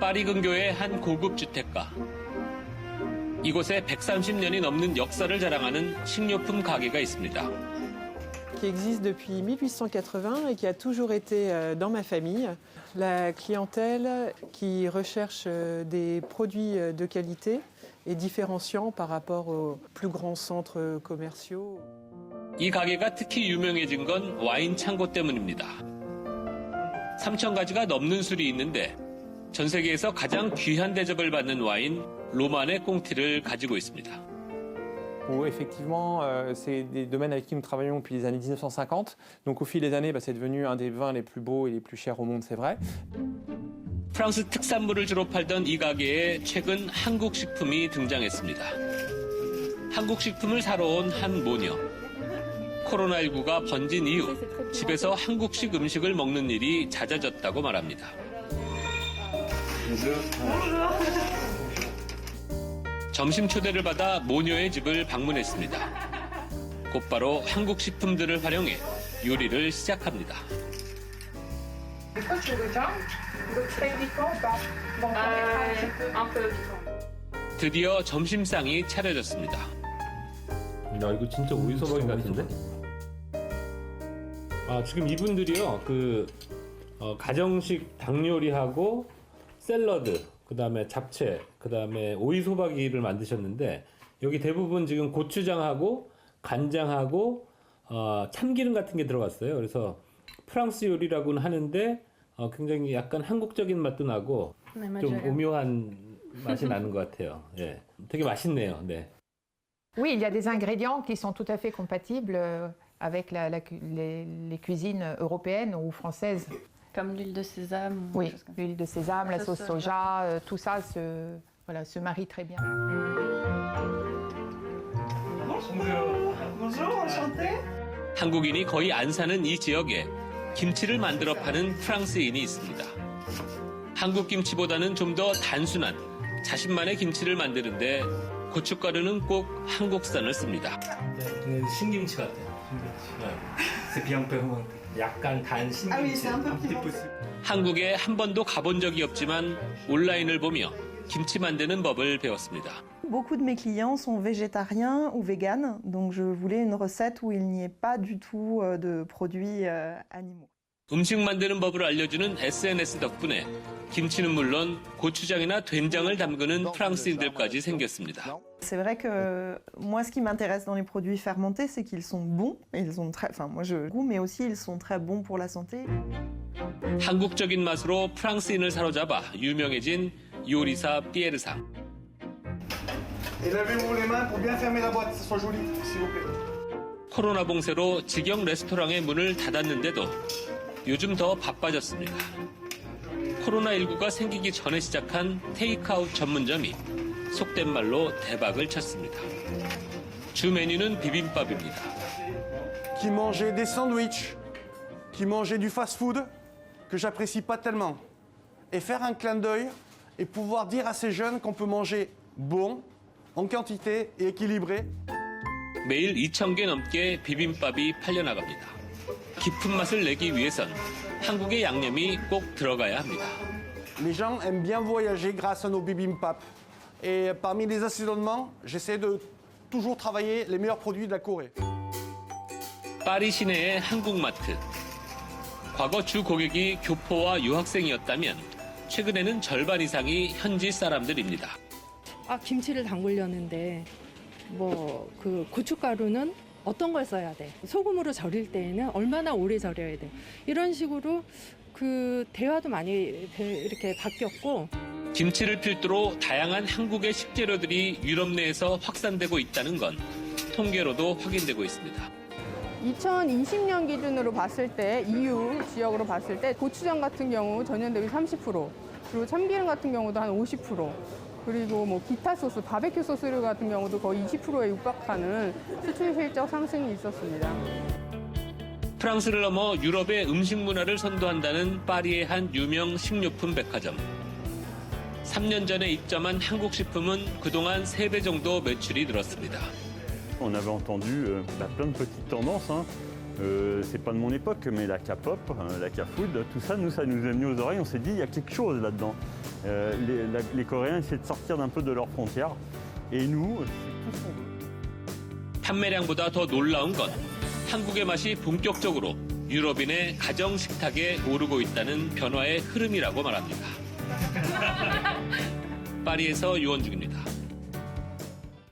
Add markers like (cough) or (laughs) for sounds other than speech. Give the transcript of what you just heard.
파리 근교의 한 고급 주택가. 이곳에 130년이 넘는 역사를 자랑하는 식료품 가게가 있습니다. qui existe depuis 1880 et qui a toujours été euh, dans ma famille. La clientèle qui recherche euh, des produits euh, de qualité et différenciants par rapport aux plus grands centres commerciaux. 이 가게가 특히 유명해진 건 와인 창고 때문입니다. 3천 가지가 넘는 술이 있는데 전 세계에서 가장 귀한 대접을 받는 와인 로만의 꽁티를 가지고 있습니다. où effectivement, euh, c'est des domaines avec qui nous travaillons depuis les années 1950. Donc au fil des années, bah, c'est devenu un des vins les plus beaux et les plus chers au monde, c'est vrai. 프랑스 특산물을 주로 팔던 이 가게에 최근 한국 식품이 등장했습니다. 한국 식품을 사러 온 한 모녀. 코로나19가 번진 이후 집에서 한국식 음식을 먹는 일이 잦아졌다고 말합니다. 점심 초대를 받아 모녀의 집을 방문했습니다. 곧바로 한국 식품들을 활용해 요리를 시작합니다. 드디어 점심상이 차려졌습니다. 야 이거 진짜 오이소박이 같은데? 아 지금 이분들이요 그 어, 가정식 닭 요리하고 샐러드 그 다음에 잡채 그 다음에 오이소박이를 만드셨는데 여기 대부분 지금 고추장하고 간장하고 어, 참기름 같은 게 들어갔어요. 그래서 프랑스 요리라고는 하는데 어, 굉장히 약간 한국적인 맛도 나고 좀 오묘한 (laughs) 맛이 나는 것 같아요. 예, 되게 맛있네요. 네. Oui, il y a des ingrédients qui sont tout à fait compatibles euh, avec la- la les, les cuisines européennes ou françaises. Comme l'huile de sésame. ou Oui, l'huile de sésame, la Sauce sauce soja, euh, tout ça se, voilà, se marie très bien. Bonjour, enchanté. 한국인이 거의 안 사는 이 지역에 김치를 만들어 파는 프랑스인이 있습니다. 한국 김치보다는 좀 더 단순한 자신만의 김치를 만드는데 고춧가루는 꼭 한국산을 씁니다. 신김치 같아요. C'est bien fermenté. 약간 단 Ah 신김치. 한국에 한 번도 가본 적이 없지만 온라인을 보며 김치 만드는 법을 배웠습니다. Beaucoup de mes clients sont végétariens ou véganes, donc je voulais une recette où il n'y ait pas du tout euh, de produits euh, animaux. 음식 만드는 법을 알려주는 SNS 덕분에 김치는 물론 고추장이나 된장을 담그는 프랑스인들까지 생겼습니다. C'est vrai que moi, ce qui m'intéresse dans les produits fermentés, c'est qu'ils sont bons. Ils ont très, enfin, moi, je goût, mais aussi ils sont très bons pour la santé. 한국적인 맛으로 프랑스인을 사로잡아 유명해진 요리사 피에르상. Et lavez-vous les mains pour bien fermer la boîte, ce soit joli, s'il vous plaît. 코로나 봉쇄로 직영 레스토랑의 문을 닫았는데도 요즘 더 바빠졌습니다. 코로나19가 생기기 전에 시작한 테이크아웃 전문점이 속된 말로 대박을 쳤습니다. 주 메뉴는 비빔밥입니다. Qui mangeait des sandwichs, qui mangeait du fast-food, que j'apprécie pas tellement. Et faire un clin d'œil et pouvoir dire à ces jeunes qu'on peut manger bon, en quantité et équilibré. 매일 2,000개 넘게 비빔밥이 팔려나갑니다. 깊은 맛을 내기 위해선 한국의 양념이 꼭 들어가야 합니다. Les gens aiment bien voyager grâce à nos bibimbap. Et parmi les assaisonnements, j'essaie de toujours travailler les meilleurs produits de la Corée. 파리 시내의 한국 마트. 과거 주 고객이 교포와 유학생이었다면 최근에는 절반 이상이 현지 사람들입니다. 아 김치를 담그려는데 뭐 그 고춧가루는 어떤 걸 써야 돼? 소금으로 절일 때에는 얼마나 오래 절여야 돼? 이런 식으로 그 대화도 많이 배- 이렇게 바뀌었고. 김치를 필두로 다양한 한국의 식재료들이 유럽 내에서 확산되고 있다는 건 통계로도 확인되고 있습니다. 2020년 기준으로 봤을 때 EU 지역으로 봤을 때 고추장 같은 경우 전년 대비 30% 그리고 참기름 같은 경우도 한 50% 그리고 뭐 기타 소스, 바베큐 소스류 같은 경우도 거의 20%에 육박하는 수출 실적 상승이 있었습니다. 프랑스를 넘어 유럽의 음식 문화를 선도한다는 파리의 한 유명 식료품 백화점. 3년 전에 입점한 한국 식품은 그동안 3배 정도 매출이 늘었습니다. On avait entendu euh, plein de petites tendances. Euh, c'est pas de mon époque, mais la K-pop, euh, la K-food, tout ça, nous, ça nous est venu aux oreilles. On s'est dit, il y a quelque chose là-dedans. Euh, les, la- les Coréens essaient de sortir d'un peu de leurs frontières. Et nous, c'est tout ce qu'on veut. 판매량보다 더 놀라운 건 한국의 맛이 본격적으로 유럽인의 가정 식탁에 오르고 있다는 변화의 흐름이라고 말합니다. 파리에서 유원중입니다.